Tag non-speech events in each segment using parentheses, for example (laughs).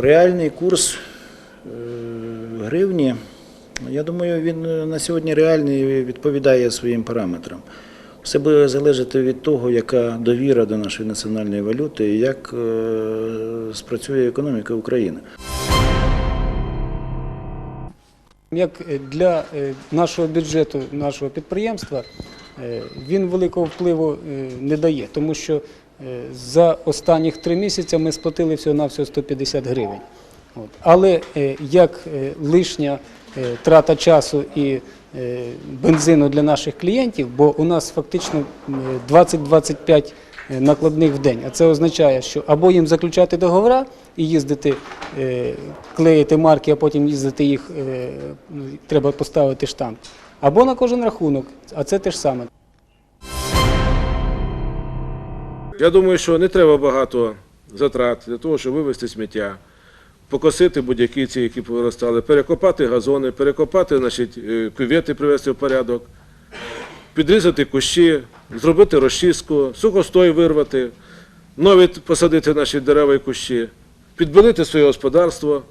Реальний курс е, гривні, я думаю, він е, на сьогодні реальний відповідає своїм параметрам. Все буде залежати від того, яка довіра до нашої національної валюти і як е, спрацює економіка України. Як для нашого бюджету, нашого підприємства, він великого впливу не дає, тому що за останніх три місяці ми сплатили всього-навсього 150 гривень. Але е, як е, лишня е, трата часу і бензину для наших клієнтів, бо у нас фактично е, 20-25 накладних в день. А це означає, що або їм заключати договори і їздити, клеїти марки, а потім їздити їх, треба поставити штамп, або на кожен рахунок, а це те ж саме. Я думаю, що не треба багато затрат для того, щоб вивезти сміття, покосити будь-які ці, які повиростали, перекопати газони, перекопати значить, е, кювети, привести в порядок, підрізати кущі, зробити розчистку, сухостой вирвати, нові посадити наші дерева і кущі, підбилити своє господарство.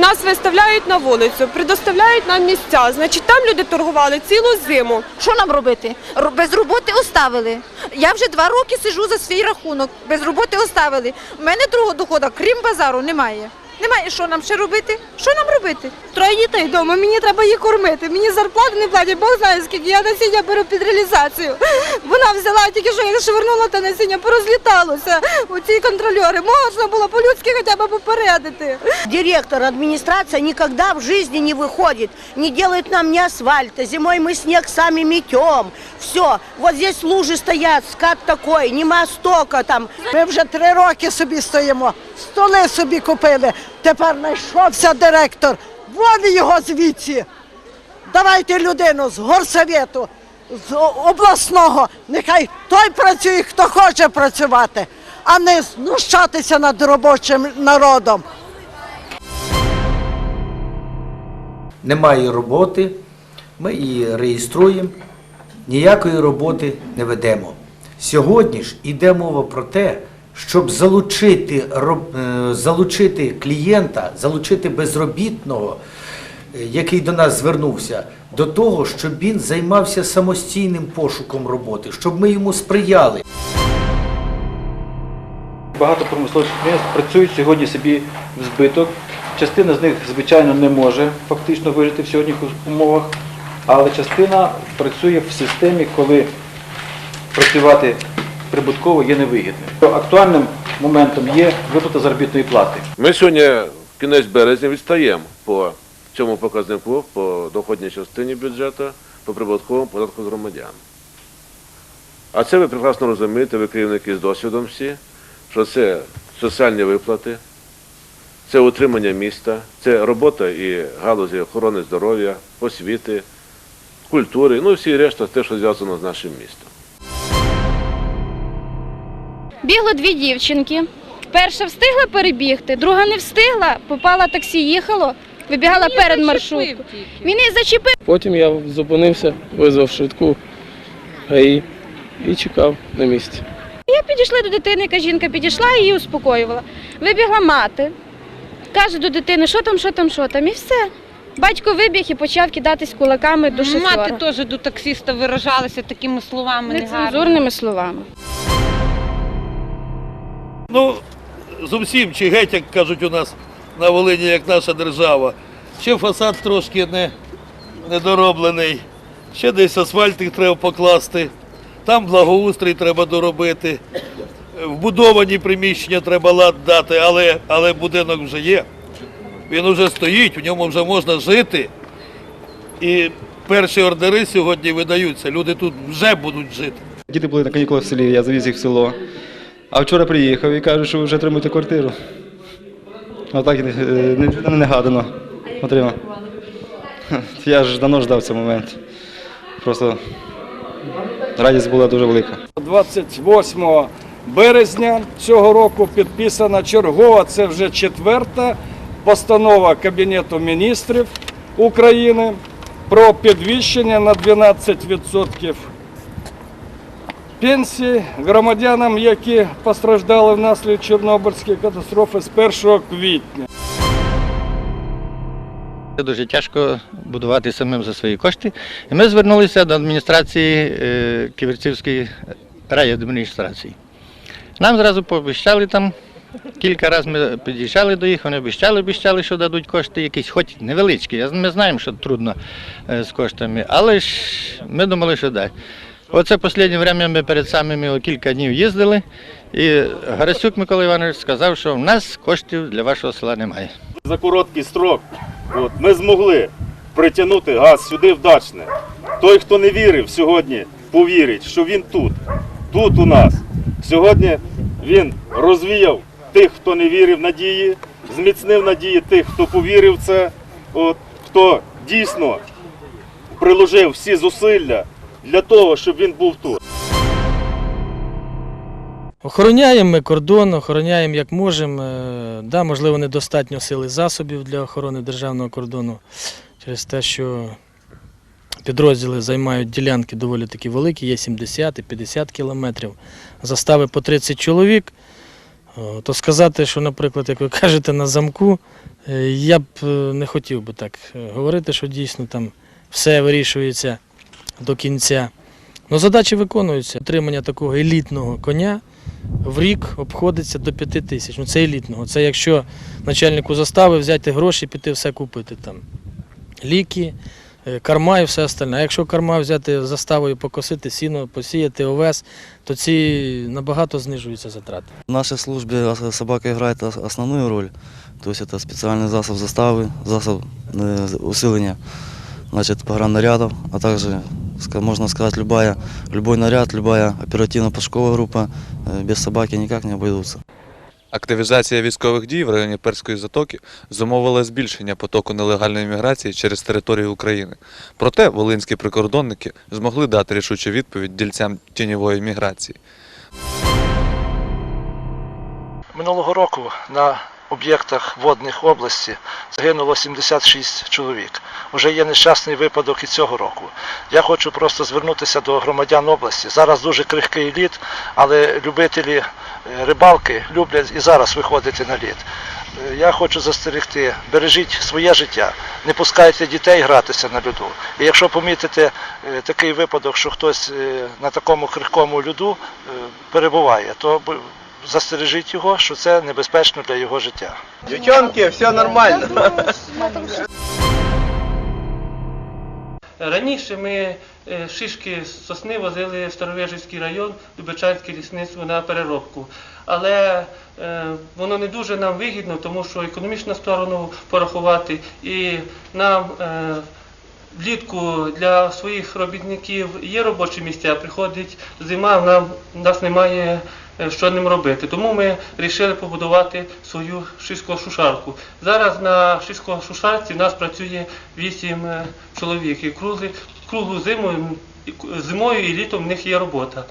Нас виставляють на вулицю, предоставляють нам місця. Значить, там люди торгували цілу зиму. Що нам робити? Без роботи оставили. Я вже два роки сижу за свій рахунок. Без роботи оставили. У мене другого доходу, крім базару, немає. Немає. Що нам ще робити? Що нам робити? Троє дітей вдома, мені треба їх кормити. Мені зарплату не платять, Бог знає скільки. Я насіння беру під реалізацію. Вона взяла тільки що я швирнула те насіння, порозліталося. Оці контрольори. Можна було по-людськи хоча б попередити. Директор, администрация никогда в жизни не выходит, не делает нам ни асфальта. Зимой мы снег сами метем. Все, вот здесь лужи стоят, скат такой, нема стока там. Ми вже три роки собі стоїмо, столи собі купили. Тепер знайшовся директор. Вон його звідси. Давайте людину з горсовету, з обласного. Нехай той працює, хто хоче працювати, а не знущатися над робочим народом. немає роботи, ми її реєструємо, ніякої роботи не ведемо. Сьогодні ж йде мова про те, щоб залучити, е, залучити клієнта, залучити безробітного, е, який до нас звернувся, до того, щоб він займався самостійним пошуком роботи, щоб ми йому сприяли. Багато промислових підприємств працюють сьогодні собі в збиток. Частина з них, звичайно, не може фактично вижити в сьогоднішніх умовах, але частина працює в системі, коли працювати прибутково є невигідним. Актуальним моментом є виплата заробітної плати. Ми сьогодні, кінець березня, відстаємо по цьому показнику, по доходній частині бюджету, по прибутковому податку з громадян. А це ви прекрасно розумієте, ви керівники з досвідом всі, що це соціальні виплати, це утримання міста, це робота і галузі охорони здоров'я, освіти, культури, ну і всі решта, те, що зв'язано з нашим містом. Бігло дві дівчинки. Перша встигла перебігти, друга не встигла, попала таксі, їхало, вибігала перед маршруткою. Він її зачепив. Потім я зупинився, визвав швидку ГАІ і чекав на місці. Я підійшла до дитини, яка жінка підійшла і її успокоювала. Вибігла мати. Каже до дитини, що там, що там, що там, і все. Батько вибіг і почав кидатись кулаками до шофера. Мати теж до таксиста виражалася такими словами негарними. Нецензурними словами. Ну, зовсім чи геть, як кажуть у нас на Волині, як наша держава. Ще фасад трошки не, недороблений, ще десь асфальтик треба покласти, там благоустрій треба доробити. Вбудовані приміщення треба лад дати, але, але будинок вже є. Він вже стоїть, в ньому вже можна жити. І перші ордери сьогодні видаються. Люди тут вже будуть жити. Діти були на канікулах в селі, я завіз їх в село. А вчора приїхав і кажуть, що ви вже отримуєте квартиру. Отак і не, не, негадано отримав. Я ж давно ждав цей момент. Просто радість була дуже велика. 28 березня цього року підписана чергова, це вже четверта постанова Кабінету міністрів України про підвищення на 12% пенсії громадянам, які постраждали внаслідок Чорнобильської катастрофи з 1 квітня. Дуже тяжко будувати самим за свої кошти. І ми звернулися до адміністрації е, Ківерцівської райадміністрації. Нам зразу пообіцяли там. Кілька разів ми під'їжджали до їх, вони обіцяли, обіцяли, що дадуть кошти якісь, хоч невеличкі. Ми знаємо, що трудно е, з коштами, але ж ми думали, що дасть. Оце останнє время ми перед самими кілька днів їздили, і Гарасюк Микола Іванович сказав, що в нас коштів для вашого села немає. За короткий строк от, ми змогли притягнути газ сюди в Дачне. Той, хто не вірив сьогодні, повірить, що він тут, тут у нас. Сьогодні він розвіяв тих, хто не вірив надії, зміцнив надії тих, хто повірив в це, от, хто дійсно приложив всі зусилля для того, щоб він був тут. Охороняємо ми кордон, охороняємо як можемо. Е, Да, можливо, недостатньо сили засобів для охорони державного кордону через те, що підрозділи займають ділянки доволі такі великі, є 70 і 50 кілометрів, застави по 30 чоловік. То сказати, що, наприклад, як ви кажете, на замку, е, я б е, не хотів би так говорити, що дійсно там все вирішується до кінця. Ну, задачі виконуються. Отримання такого елітного коня в рік обходиться до 5 тисяч. Ну, це елітного. Це якщо начальнику застави взяти гроші, піти все купити там. Ліки, е, корма і все остальне. А якщо корма взяти заставою покосити сіно, посіяти овес, то ці набагато знижуються затрати. В нашей службе ос- собака играет ос- основную роль. То есть это специальный засоб заставы, засоб э, усиления значит, пограннарядов, а также, ска- можно сказать, любая, любой наряд, любая оперативно-пошуковая группа э, без собаки никак не обойдутся. Активізація військових дій в районі Перської затоки зумовила збільшення потоку нелегальної міграції через територію України. Проте волинські прикордонники змогли дати рішучу відповідь дільцям тіньової міграції. Минулого року на об'єктах водних області загинуло 76 чоловік. Уже є нещасний випадок і цього року. Я хочу просто звернутися до громадян області. Зараз дуже крихкий лід, але любителі е, рибалки люблять і зараз виходити на лід. Е, Я хочу застерегти, бережіть своє життя, не пускайте дітей гратися на льоду. І якщо помітите е, такий випадок, що хтось на такому крихкому льоду перебуває, то застережіть його, що це небезпечно для його життя. Девчонки, все нормально. Раніше ми е, шишки з сосни возили в Старовежівський район, Любечанське лісництво на переробку. Але е, воно не дуже нам вигідно, тому що економічну сторону порахувати і нам е, влітку для своїх робітників є робочі місця, приходить зима, нам нас немає що ним робити. Тому ми вирішили побудувати свою шишко-шушарку. Зараз на шишко-шушарці в нас працює 8 е, чоловік. І круглу зиму, зимою і літом в них є робота.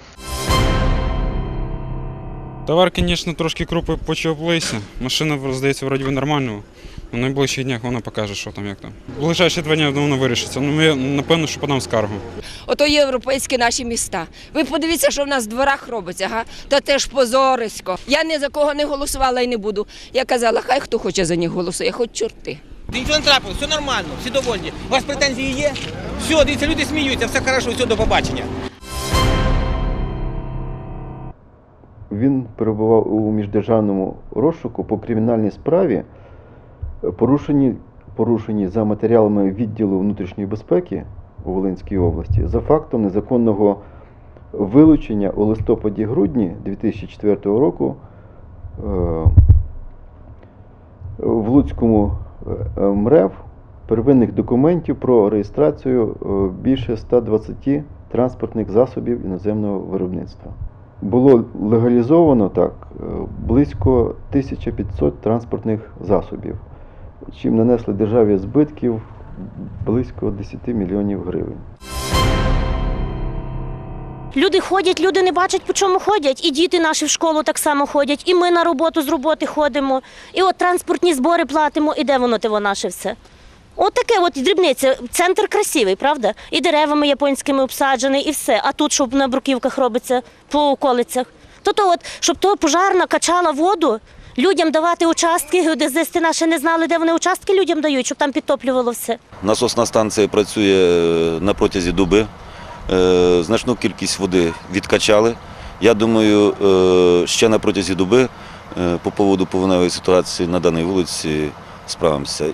Товар, звісно, трошки крупи почоплися. Машина, здається, вроді би У найближчих днях вона покаже, що там, як там. Ближайші два дні воно вирішиться. Ну, ми, напевно, що подам скаргу. Ото європейські наші міста. Ви подивіться, що в нас в дворах робиться, га? Та теж позорисько. Я ні за кого не голосувала і не буду. Я казала, хай хто хоче за них голосує, хоч чорти. Нічого не трапилось, все нормально, всі довольні. У вас претензії є? Все, дивіться, люди сміються, все хорошо, все, до побачення. Він перебував у міждержавному розшуку по кримінальній справі, порушені, порушені за матеріалами відділу внутрішньої безпеки у Волинській області за фактом незаконного вилучення у листопаді-грудні 2004 року е, в Луцькому е, МРЕВ первинних документів про реєстрацію е, більше 120 транспортних засобів іноземного виробництва. Було легалізовано так е, близько 1500 транспортних засобів, чим нанесли державі збитків близько 10 мільйонів гривень. Люди ходять, люди не бачать, по чому ходять. І діти наші в школу так само ходять, і ми на роботу з роботи ходимо. І от транспортні збори платимо, і де воно те наше все? От таке от дрібниця. Центр красивий, правда? І деревами японськими обсаджений, і все. А тут, щоб на бруківках робиться по околицях. То то от, щоб то пожарна качала воду, людям давати участки, геодезисти наші не знали, де вони участки людям дають, щоб там підтоплювало все. Насосна станція працює е, на протязі доби. Е, Значну кількість води відкачали. Я думаю, е, ще на протязі доби е, по поводу повеневої ситуації на даній вулиці справимося.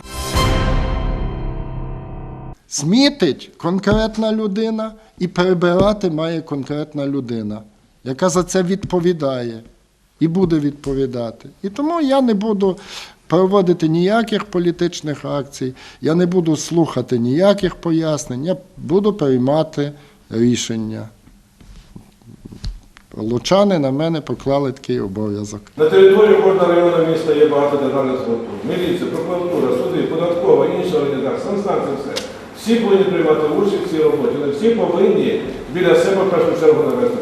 Смітить конкретна людина і прибирати має конкретна людина, яка за це відповідає і буде відповідати. І тому я не буду проводити ніяких політичних акцій, я не буду слухати ніяких пояснень, я буду приймати рішення. Лучани на мене поклали такий обов'язок. На території кожного району міста є багато державних структур. Міліція, прокуратура, суди, податкова, інші організації, санстанції, все. Всі повинні приймати участь в цій роботі. Всі повинні біля себе в першу чергу навести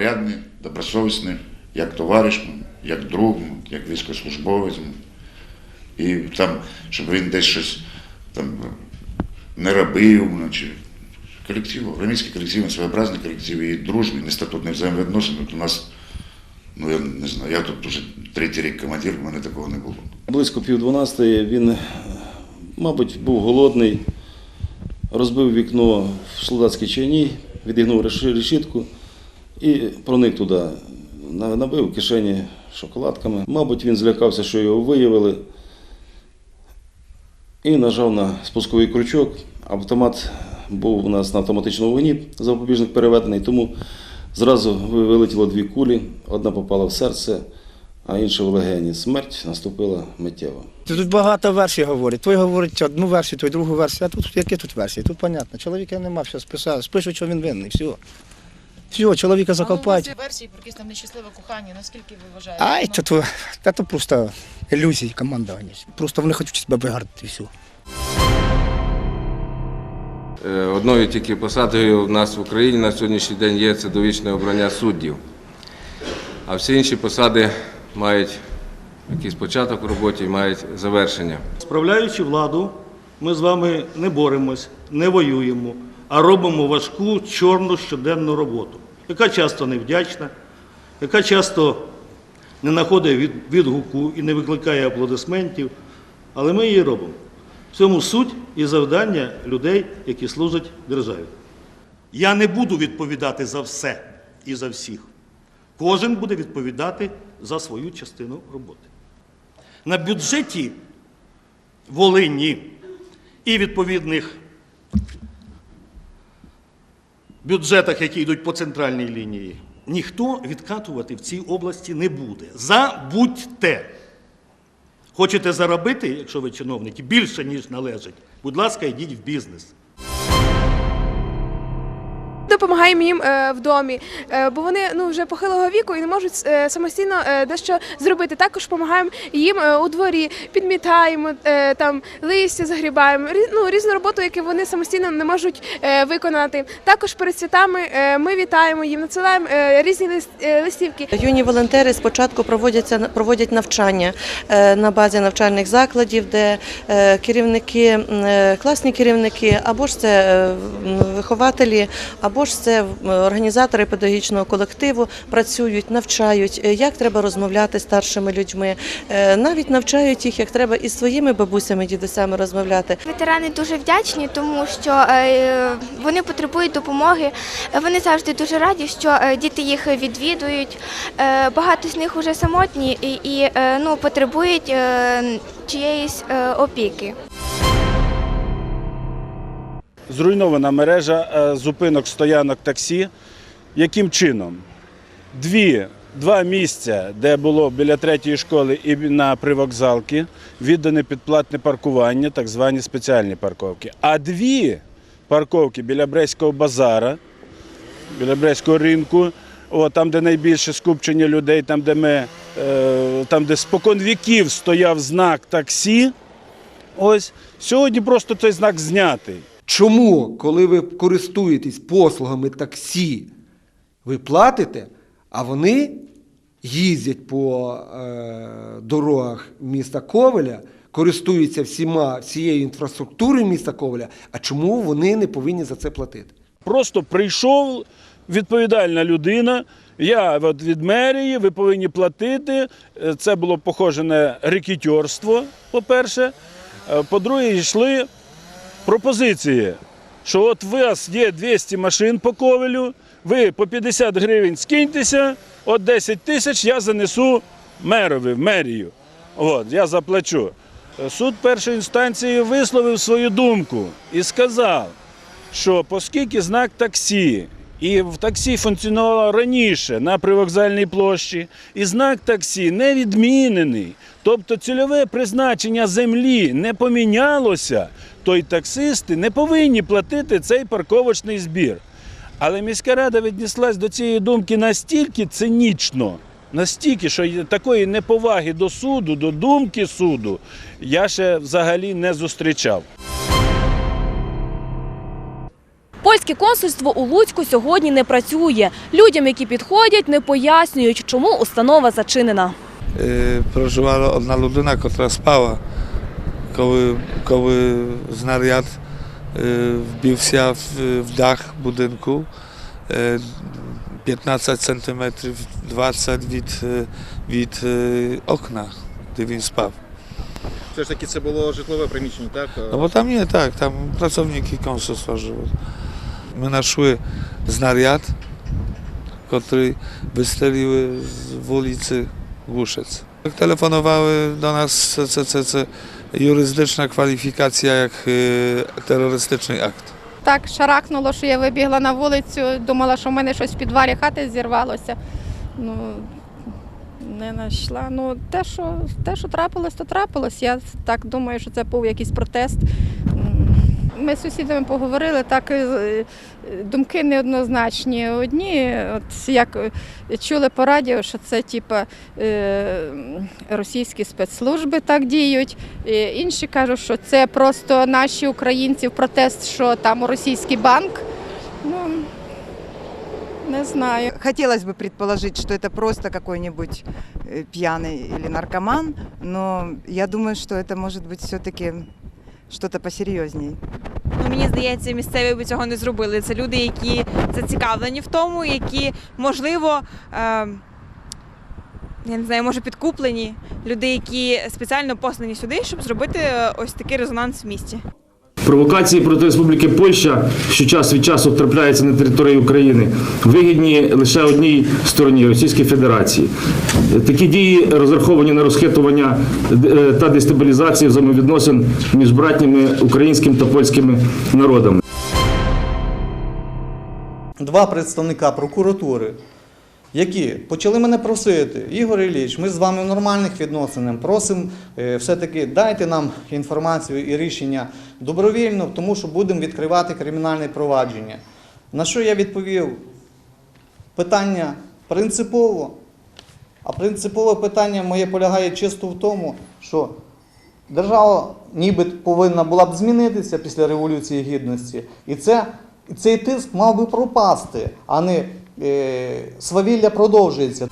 порядний, добросовісний, як товариш, як друг, як військовослужбовець. І там, щоб він десь щось там не робив, ну, чи колектив, громадський колектив, він своєобразний колектив і дружний, нестатутний взаємовідносин. От у нас, ну я не знаю, я тут вже третій рік командир, в мене такого не було. Близько пів дванадцятої він, мабуть, був голодний, розбив вікно в солдатській чайній, відігнув реші- решітку і проник туди. Набив кишені шоколадками. Мабуть, він злякався, що його виявили. І нажав на спусковий крючок. Автомат був у нас на автоматичному вогні, запобіжник переведений, тому зразу вилетіло дві кулі. Одна попала в серце, а інша в легені. Смерть наступила миттєво. Тут багато версій говорять. Той говорить одну версію, той другу версію. А тут які тут версії? Тут понятно. Чоловіка нема, все списали. Спишуть, що він винний. Все. Все, чоловіка закопають. Але у версії про якесь там нещасливе кохання. Наскільки ви вважаєте? Ай, Ну, то, то, та то просто ілюзії командування. Просто вони хочуть себе вигадати і все. Е, Одною тільки посадою в нас в Україні на сьогоднішній день є це довічне обрання суддів. А всі інші посади мають якийсь початок в роботі і мають завершення. Справляючи владу, ми з вами не боремось, не воюємо, а робимо важку чорну щоденну роботу, яка часто невдячна, яка часто не знаходить від, відгуку і не викликає аплодисментів, але ми її робимо. В цьому суть і завдання людей, які служать державі. Я не буду відповідати за все і за всіх. Кожен буде відповідати за свою частину роботи. На бюджеті Волині і відповідних бюджетах, які йдуть по центральній лінії, ніхто відкатувати в цій області не буде. Забудьте. Хочете заробити, якщо ви чиновники, більше, ніж належить, будь ласка, йдіть в бізнес. Допомагаємо їм е, в домі, е, бо вони ну вже похилого віку і не можуть е, самостійно дещо зробити. Також допомагаємо їм у дворі, підмітаємо там листя загрібаємо. Рі- ну, різну роботу, яку вони самостійно не можуть виконати. Також перед святами ми вітаємо їм, надсилаємо різні лист- листівки. Юні волонтери спочатку проводяться проводять навчання на базі навчальних закладів, де керівники, класні керівники, або ж це вихователі, або ж це організатори педагогічного колективу працюють, навчають, е, як треба розмовляти з старшими людьми, Е, навіть навчають їх, як треба із своїми бабусями, дідусями розмовляти. Ветерани дуже вдячні, тому що е, вони потребують допомоги. Вони завжди дуже раді, що е, діти їх відвідують. Е, Багато з них вже самотні і, е, ну, потребують е, чиєїсь е, опіки. Зруйнована мережа е, зупинок стоянок таксі. Яким чином? Дві, два місця, де було біля третьої школи і на привокзалки, віддане під платне паркування, так звані спеціальні парковки. А дві парковки біля Брестського базара, біля Брестського ринку, о, там, де найбільше скупчення людей, там, де ми, е, там, де спокон віків стояв знак таксі. Ось сьогодні просто той знак знятий. Чому, коли ви користуєтесь послугами таксі, ви платите, а вони їздять по е, дорогах міста Ковеля, користуються всіма всією інфраструктурою міста Ковеля, а чому вони не повинні за це платити? Просто прийшов відповідальна людина. Я от від мерії, ви повинні платити. Е, Це було похоже на рекетьорство, по-перше. Е, По-друге, йшли пропозиції, що от у вас є 200 машин по ковелю, ви по 50 гривень скиньтеся, от 10 тисяч я занесу мерові в мерію. От, я заплачу. Суд першої інстанції висловив свою думку і сказав, що оскільки знак таксі, і в таксі функціонувало раніше на привокзальній площі, і знак таксі не відмінений, тобто цільове призначення землі не помінялося, то й таксисти не повинні платити цей парковочний збір. Але міська рада віднеслась до цієї думки настільки цинічно, настільки, що такої неповаги до суду, до думки суду, я ще взагалі не зустрічав. Польське консульство у Луцьку сьогодні не працює. Людям, які підходять, не пояснюють, чому установа зачинена. Е, проживала одна людина, яка спала, коли, коли знаряд е, вбився в, дах будинку. Е, 15 сантиметрів 20 від, е, від е, окна, де він спав. Все ж таки це було житлове приміщення, так? No bo tam nie, tak, tam pracowniki konsulstwa żyły. My naszły znariad, który wystrzeliły z ulicy Głuszec. Telefonowały do nas CCC jurydyczna kwalifikacja jak y, terrorystyczny akt. Так шарахнуло, що я вибігла на вулицю, думала, що в мене щось в підвалі хати зірвалося. Ну, не знайшла. Ну, те, що, те, що трапилось, то трапилось. Я так думаю, що це був якийсь протест. М, Ми з сусідами поговорили, так е, думки неоднозначні. Одні, от як е, чули по радіо, що це типа е, російські спецслужби так діють. Е, Інші кажуть, що це просто наші українці в протест, що там російський банк. Ну, не знаю. Хотелось бы предположить, что это просто какой-нибудь э, пьяный или наркоман, но я думаю, что это может быть все-таки что-то посерьезней. Мені здається, місцеві би цього не зробили. Це люди, які зацікавлені в тому, які, можливо, е, я не знаю, може підкуплені, люди, які спеціально послані сюди, щоб зробити е, ось такий резонанс в місті. Провокації проти Республіки Польща, що час від часу трапляються на території України, вигідні лише одній стороні Російській Федерації. Такі дії розраховані на розхитування е, та дестабілізацію взаємовідносин між братніми українським та польськими народами. два представника прокуратури, які почали мене просити, Ігор Ілліч, ми з вами в нормальних відносинах, просимо е, все-таки дайте нам інформацію і рішення добровільно, тому що будемо відкривати кримінальне провадження. На що я відповів? Питання принципово. А принципове питання моє полягає чисто в тому, що держава ніби повинна була б змінитися після Революції Гідності. І це, цей тиск мав би пропасти, а не е, свавілля продовжується.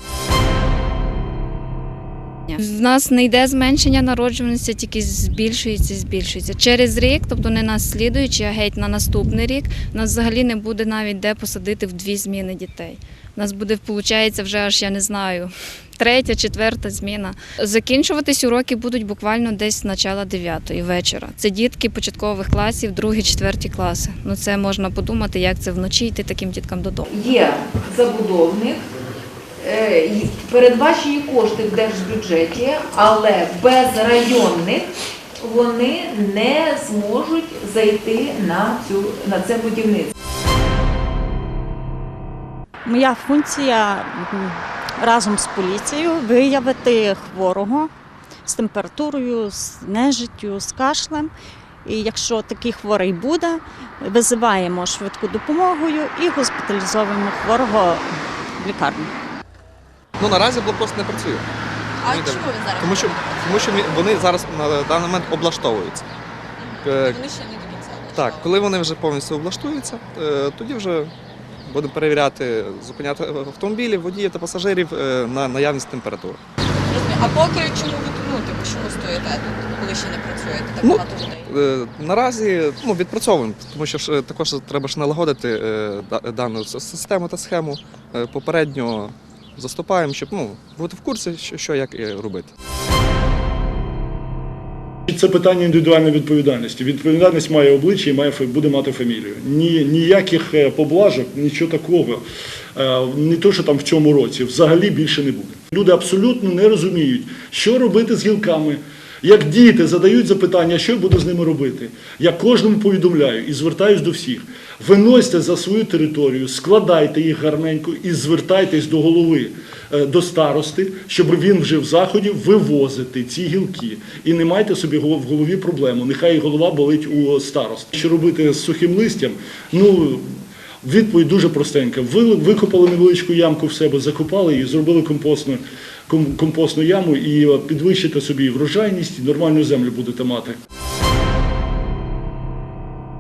В нас не йде зменшення народжуваності, тільки збільшується, збільшується. Через рік, тобто не на слідуючий, а геть на наступний рік, у нас взагалі не буде навіть де посадити в дві зміни дітей. У нас буде, виходить, вже аж я не знаю, (laughs) третя, четверта зміна. Закінчуватись уроки будуть буквально десь з начала 9 вечора. Це дітки початкових класів, другі, четверті класи. Ну це можна подумати, як це вночі йти таким діткам додому. Є забудовник, передбачені кошти в держбюджеті, але без районних вони не зможуть зайти на цю на це будівництво. Моя функція разом з поліцією виявити хворого з температурою, з нежиттю, з кашлем. І якщо такий хворий буде, визиваємо швидку допомогою і госпіталізовуємо хворого в лікарню. Ну наразі блокпост не працює. А Ніде. чому він зараз? Тому що, тому що вони зараз на даний момент облаштовуються. Е, Вони ще не до кінця. Так, коли вони вже повністю облаштуються, е, тоді вже Будемо перевіряти, зупиняти автомобілі, водіїв та пасажирів е, на наявність температури. А поки чому ви ну, типу, чому стоїте тут, коли ще не працюєте так Ну, багато людей? Е, Наразі ну, відпрацьовуємо, тому що ж, е, також треба ж налагодити е, да- дану с- систему та схему. Е, Попередньо заступаємо, щоб ну, бути в курсі, що, що як робити. Це питання індивідуальної відповідальності. Відповідальність має обличчя і має буде мати фамілію. Ні, ніяких е, поблажок, нічого такого, е, не то, що там в цьому році, взагалі більше не буде. Люди абсолютно не розуміють, що робити з гілками. Як діти задають запитання, що я буду з ними робити. Я кожному повідомляю і звертаюсь до всіх. Виносьте за свою територію, складайте їх гарненько і звертайтесь до голови, е, до старости, щоб він вжив заходів вивозити ці гілки. І не майте собі в голові проблему. Нехай голова болить у старости. Що робити з сухим листям? Ну відповідь дуже простенька. Викопали невеличку ямку в себе, закопали її, зробили компостну, компостну яму і е, підвищите собі врожайність, і нормальну землю будете мати.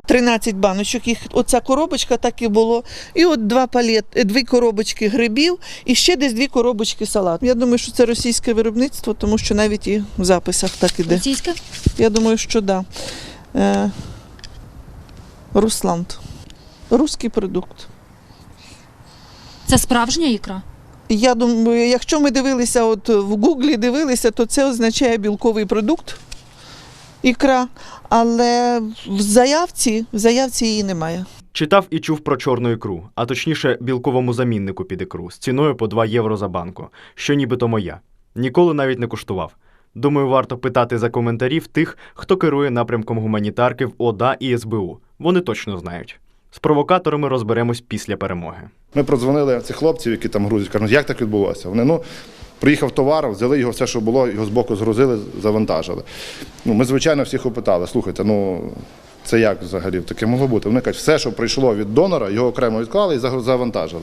13 баночок, їх оця коробочка так і було. І от два палет, е, дві коробочки грибів і ще десь дві коробочки салату. Я думаю, що це російське виробництво, тому що навіть і в записах так іде. Російське? Я думаю, що так. Да. Е, Русланд. Руський продукт. Це справжня ікра? Я думаю, якщо ми дивилися, от в Гуглі дивилися, то це означає білковий продукт, ікра, але в заявці, в заявці її немає. Читав і чув про чорну ікру, а точніше білковому заміннику під ікру з ціною по 2 євро за банку, що нібито моя. Ніколи навіть не куштував. Думаю, варто питати за коментарів тих, хто керує напрямком гуманітарки в ОДА і СБУ. Вони точно знають. З провокаторами розберемось після перемоги. Ми продзвонили цих хлопців, які там грузять, кажуть, як так відбулося? Вони, ну, приїхав товар, взяли його все, що було, його збоку згрузили, завантажили. Ну, ми, звичайно, всіх опитали, слухайте, ну це як взагалі таке могло бути? Вони кажуть, все, що прийшло від донора, його окремо відклали і завантажили.